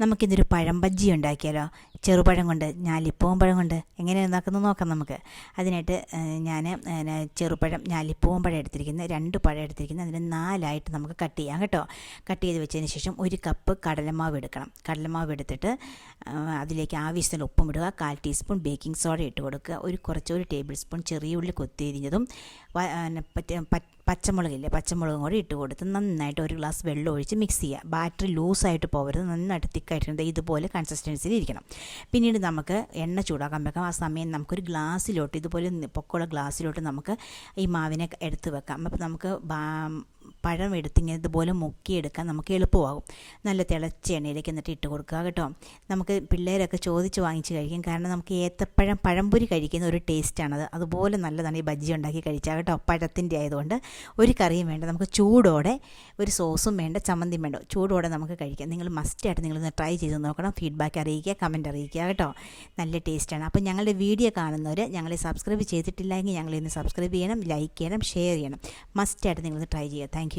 നമുക്കിന്നൊരു പഴം ബജ്ജി ഉണ്ടാക്കിയാലോ? ചെറുപഴം കൊണ്ട് ഞാലിപ്പൂവൻ പഴം കൊണ്ട് എങ്ങനെ ഉണ്ടാക്കുന്നത് നോക്കാം നമുക്ക്. അതിനായിട്ട് ഞാൻ ചെറുപഴം ഞാലിപ്പൂവൻ പഴം എടുത്തിരിക്കുന്നത് രണ്ട് പഴം എടുത്തിരിക്കുന്നത് അതിന് നാലായിട്ട് നമുക്ക് കട്ട് ചെയ്യാം കേട്ടോ. കട്ട് ചെയ്ത് വെച്ചതിന് ശേഷം ഒരു കപ്പ് കടലമാവ് എടുക്കണം. കടലമാവ് എടുത്തിട്ട് അതിലേക്ക് ആവശ്യത്തിന് ഉപ്പും ഇടുക കാൽ ടീസ്പൂൺ ബേക്കിംഗ് സോഡ ഇട്ട് കൊടുക്കുക ഒരു കുറച്ച് ഒരു ടേബിൾ സ്പൂൺ ചെറിയ ഉള്ളി കൊത്തിയരിഞ്ഞതും പച്ചമുളകില്ലേ പച്ചമുളകും കൂടി ഇട്ട് കൊടുത്ത് നന്നായിട്ട് ഒരു ഗ്ലാസ് വെള്ളം ഒഴിച്ച് മിക്സ് ചെയ്യുക. ബാറ്ററി ലൂസായിട്ട് പോകരുത് നന്നായിട്ട് തിക്കായിട്ട് ഇതുപോലെ കൺസിസ്റ്റൻസിയിൽ ഇരിക്കണം. പിന്നീട് നമുക്ക് എണ്ണ ചൂടാക്കാൻ വെക്കാം. ആ സമയം നമുക്കൊരു ഗ്ലാസ്സിലോട്ട് ഇതുപോലെ പൊക്കമുള്ള ഗ്ലാസ്സിലോട്ട് നമുക്ക് ഈ മാവിനെ എടുത്ത് വെക്കാം. അപ്പോൾ നമുക്ക് പഴം എടുത്തിങ്ങനെ ഇതുപോലെ മുക്കിയെടുക്കാൻ നമുക്ക് എളുപ്പമാകും. നല്ല തിളച്ച എണ്ണയിലേക്ക് എന്നിട്ട് ഇട്ട് കൊടുക്കുക കേട്ടോ. നമുക്ക് പിള്ളേരൊക്കെ ചോദിച്ച് വാങ്ങിച്ച് കഴിക്കും. കാരണം നമുക്ക് ഏത്തപ്പഴം പഴംപൊരി കഴിക്കുന്ന ഒരു ടേസ്റ്റാണത്. അതുപോലെ നല്ലതാണ് ഈ ബജ്ജി ഉണ്ടാക്കി കഴിച്ചാൽ കേട്ടോ. പഴത്തിന്റെ ആയതുകൊണ്ട് ഒരു കറിയും വേണ്ട. നമുക്ക് ചൂടോടെ ഒരു സോസും വേണ്ട ചമ്മന്തിയും വേണ്ട. ചൂടോടെ നമുക്ക് കഴിക്കാം. നിങ്ങൾ മസ്റ്റായിട്ട് നിങ്ങളൊന്ന് ട്രൈ ചെയ്ത് നോക്കണം. ഫീഡ്ബാക്ക് അറിയിക്കുക കമന്റ് അറിയിക്കുക കേട്ടോ. നല്ല ടേസ്റ്റാണ്. അപ്പോൾ ഞങ്ങളുടെ വീഡിയോ കാണുന്നവർ ഞങ്ങളെ സബ്സ്ക്രൈബ് ചെയ്തിട്ടില്ലെങ്കിൽ ഞങ്ങളെ ഒന്ന് സബ്സ്ക്രൈബ് ചെയ്യണം ലൈക്ക് ചെയ്യണം ഷെയർ ചെയ്യണം. മസ്റ്റായിട്ട് നിങ്ങളിന്ന് ട്രൈ ചെയ്യുക. താങ്ക്